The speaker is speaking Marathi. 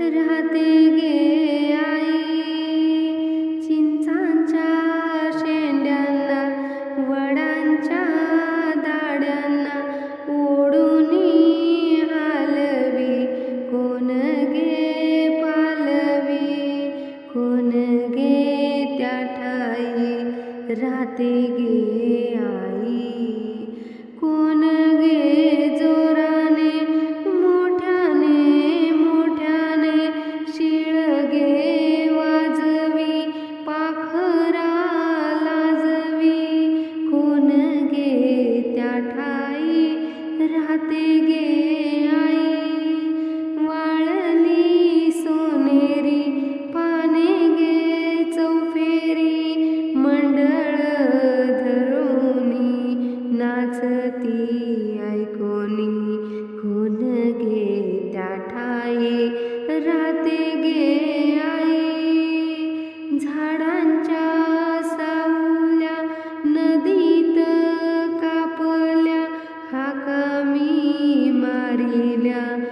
राहते गे आई. चिंचांच्या शेंड्यांना वडांच्या दाड्यांना ओढून हालवी. कोण गे पालवी? कोण गे त्या ठाई? राहते गे आई. त्या ठाई राहते गे आई. वाळली सोनेरी पाने गे चौफेरी मंडळ धरोनी नाचती ऐक Yeah.